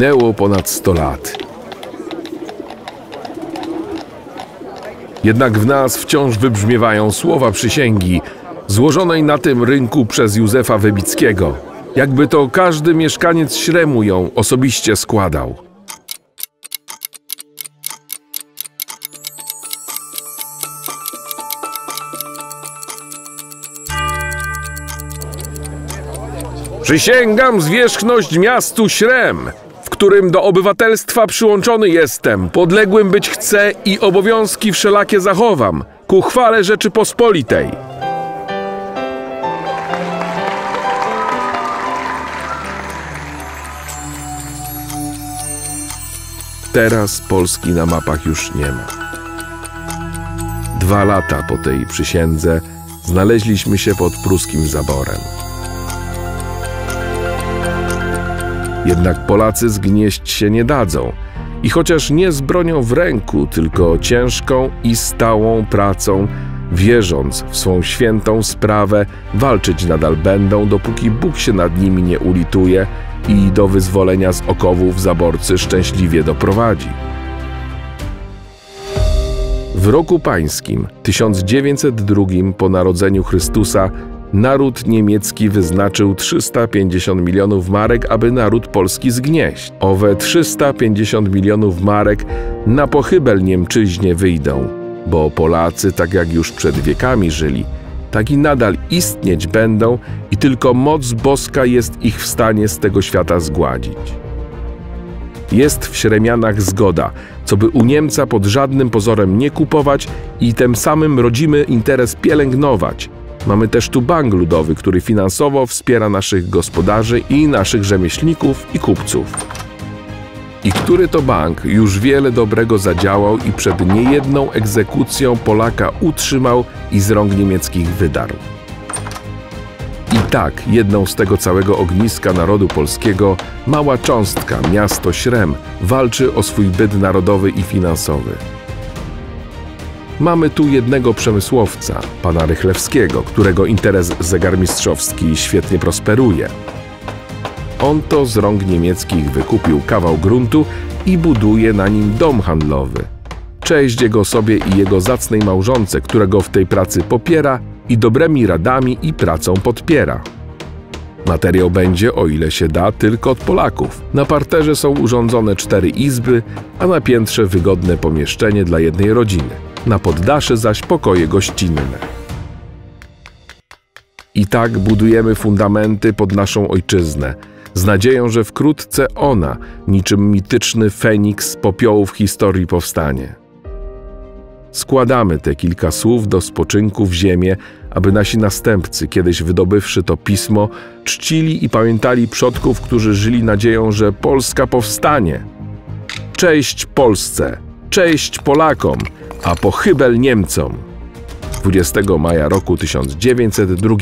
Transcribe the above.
Minęło ponad 100 lat. Jednak w nas wciąż wybrzmiewają słowa przysięgi złożonej na tym rynku przez Józefa Wybickiego. Jakby to każdy mieszkaniec Śremu ją osobiście składał. Przysięgam zwierzchność miastu Śrem, którym do obywatelstwa przyłączony jestem, podległym być chcę i obowiązki wszelakie zachowam, ku chwale Rzeczypospolitej. Teraz Polski na mapach już nie ma. Dwa lata po tej przysiędze znaleźliśmy się pod pruskim zaborem. Jednak Polacy zgnieść się nie dadzą. I chociaż nie z bronią w ręku, tylko ciężką i stałą pracą, wierząc w swą świętą sprawę, walczyć nadal będą, dopóki Bóg się nad nimi nie ulituje i do wyzwolenia z okowów zaborcy szczęśliwie doprowadzi. W roku pańskim 1902 po narodzeniu Chrystusa naród niemiecki wyznaczył 350 milionów marek, aby naród polski zgnieść. Owe 350 milionów marek na pochybel Niemczyźnie wyjdą, bo Polacy, tak jak już przed wiekami żyli, tak i nadal istnieć będą i tylko moc boska jest ich w stanie z tego świata zgładzić. Jest w Śremianach zgoda, co by u Niemca pod żadnym pozorem nie kupować i tym samym rodzimy interes pielęgnować. Mamy też tu bank ludowy, który finansowo wspiera naszych gospodarzy i naszych rzemieślników i kupców. I który to bank już wiele dobrego zadziałał i przed niejedną egzekucją Polaka utrzymał i z rąk niemieckich wydarł. I tak jedną z tego całego ogniska narodu polskiego mała cząstka, miasto Śrem, walczy o swój byt narodowy i finansowy. Mamy tu jednego przemysłowca, pana Rychlewskiego, którego interes zegarmistrzowski świetnie prosperuje. On to z rąk niemieckich wykupił kawał gruntu i buduje na nim dom handlowy. Cześć jego sobie i jego zacnej małżonce, którego w tej pracy popiera i dobrymi radami i pracą podpiera. Materiał będzie, o ile się da, tylko od Polaków. Na parterze są urządzone cztery izby, a na piętrze wygodne pomieszczenie dla jednej rodziny. Na poddasze zaś pokoje gościnne. I tak budujemy fundamenty pod naszą ojczyznę, z nadzieją, że wkrótce ona, niczym mityczny Feniks z popiołów historii powstanie. Składamy te kilka słów do spoczynku w ziemię, aby nasi następcy, kiedyś wydobywszy to pismo, czcili i pamiętali przodków, którzy żyli nadzieją, że Polska powstanie. Cześć Polsce, cześć Polakom, a pochybel Niemcom. 20 maja roku 1902